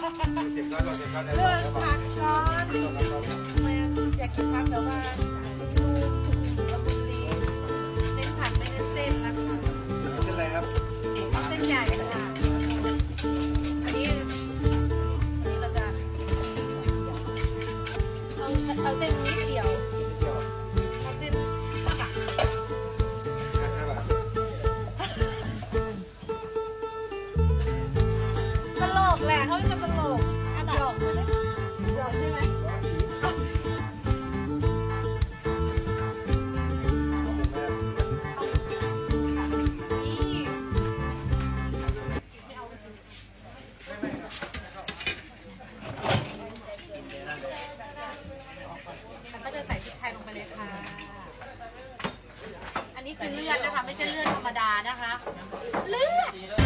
เสร็จก็เสร็จก็ได้เรื่องผักร้อนแม่อยากกินผักแต่ว่าดูละมุนดีเน้นผักไม่เน้นเส้นนะคะเส้นอะไรครับเส้นใหญ่ค่ะอันนี้อันนี้เราจะเอาเอาเส้นนิดเดียวี่คือเลือดนะคะ ไม่ใช่เลือดธรรมดานะคะ เลือด